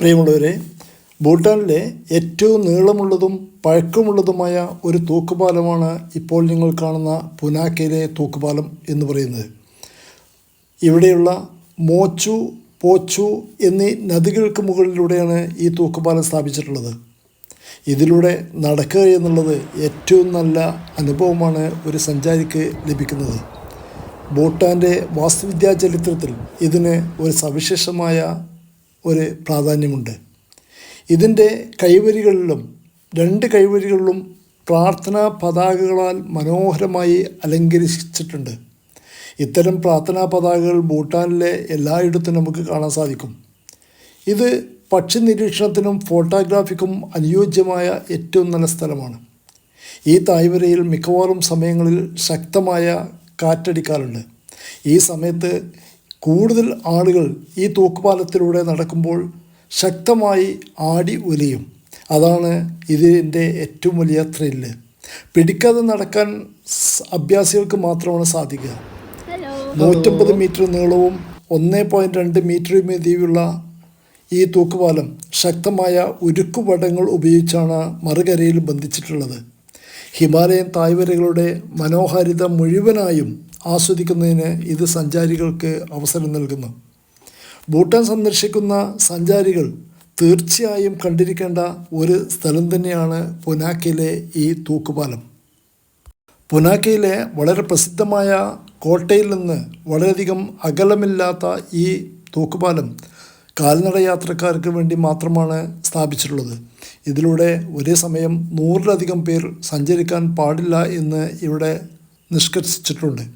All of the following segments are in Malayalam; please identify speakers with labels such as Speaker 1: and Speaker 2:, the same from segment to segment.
Speaker 1: പ്രിയമുള്ളവരെ ഭൂട്ടാനിലെ ഏറ്റവും നീളമുള്ളതും പഴക്കമുള്ളതുമായ ഒരു തൂക്കുപാലമാണ് ഇപ്പോൾ നിങ്ങൾ കാണുന്ന പുനാക്കയിലെ തൂക്കുപാലം എന്ന് പറയുന്നത്. ഇവിടെയുള്ള മോച്ചു പോച്ചു എന്നീ നദികൾക്ക് മുകളിലൂടെയാണ് ഈ തൂക്കുപാലം സ്ഥാപിച്ചിട്ടുള്ളത്. ഇതിലൂടെ നടക്കുക എന്നുള്ളത് ഏറ്റവും നല്ല അനുഭവമാണ് ഒരു സഞ്ചാരിക്ക് ലഭിക്കുന്നത്. ഭൂട്ടാന്റെ വാസ്തുവിദ്യാ ചരിത്രത്തിൽ ഇതിന് ഒരു സവിശേഷമായ ഒരു പ്രാധാന്യമുണ്ട്. ഇതിന്റെ കൈവരികളിലും രണ്ട് കൈവരികളിലും പ്രാർത്ഥനാ പതാകകളാൽ മനോഹരമായി അലങ്കരിച്ചിട്ടുണ്ട്. ഇത്തരം പ്രാർത്ഥനാ പതാകകൾ ഭൂട്ടാനിലെ എല്ലായിടത്തും നമുക്ക് കാണാൻ സാധിക്കും. ഇത് പക്ഷി നിരീക്ഷണത്തിനും ഫോട്ടോഗ്രാഫിക്കും അനുയോജ്യമായ ഏറ്റവും നല്ല സ്ഥലമാണ്. ഈ തായ്വരയിൽ മിക്കവാറും സമയങ്ങളിൽ ശക്തമായ കാറ്റടിക്കാറുണ്ട്. ഈ സമയത്ത് കൂടുതൽ ആളുകൾ ഈ തൂക്കുപാലത്തിലൂടെ നടക്കുമ്പോൾ ശക്തമായി ആടി ഒലിയും. അതാണ് ഇതിന്റെ ഏറ്റവും വലിയ ത്രില്ല് പിടിക്കാതെ നടക്കാൻ അഭ്യാസികൾക്ക് മാത്രമാണ് സാധിക്കുക. നൂറ്റമ്പത് മീറ്റർ നീളവും ഒന്ന് പോയിന്റ് രണ്ട് മീറ്റർ വീതിയുള്ള ഈ തൂക്കുപാലം ശക്തമായ ഉരുക്കുപടങ്ങൾ ഉപയോഗിച്ചാണ് മറുകരയിൽ ബന്ധിച്ചിട്ടുള്ളത്. ഹിമാലയൻ തായ്വരകളുടെ മനോഹാരിത മുഴുവനായും ആസ്വദിക്കുന്നതിന് ഇത് സഞ്ചാരികൾക്ക് അവസരം നൽകുന്നു. ഭൂട്ടാൻ സന്ദർശിക്കുന്ന സഞ്ചാരികൾ തീർച്ചയായും കണ്ടിരിക്കേണ്ട ഒരു സ്ഥലം തന്നെയാണ് പൊനാക്കയിലെ ഈ തൂക്കുപാലം. പൊനാക്കയിലെ വളരെ പ്രസിദ്ധമായ കോട്ടയിൽ നിന്ന് വളരെയധികം അകലമില്ലാത്ത ഈ തൂക്കുപാലം കാൽനട യാത്രക്കാർക്ക് വേണ്ടി മാത്രമാണ് സ്ഥാപിച്ചിട്ടുള്ളത്. ഇതിലൂടെ ഒരേ സമയം നൂറിലധികം പേർ സഞ്ചരിക്കാൻ പാടില്ല എന്ന് ഇവിടെ നിഷ്കർഷിച്ചിട്ടുണ്ട്.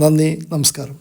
Speaker 1: നന്ദി നമസ്കാരം.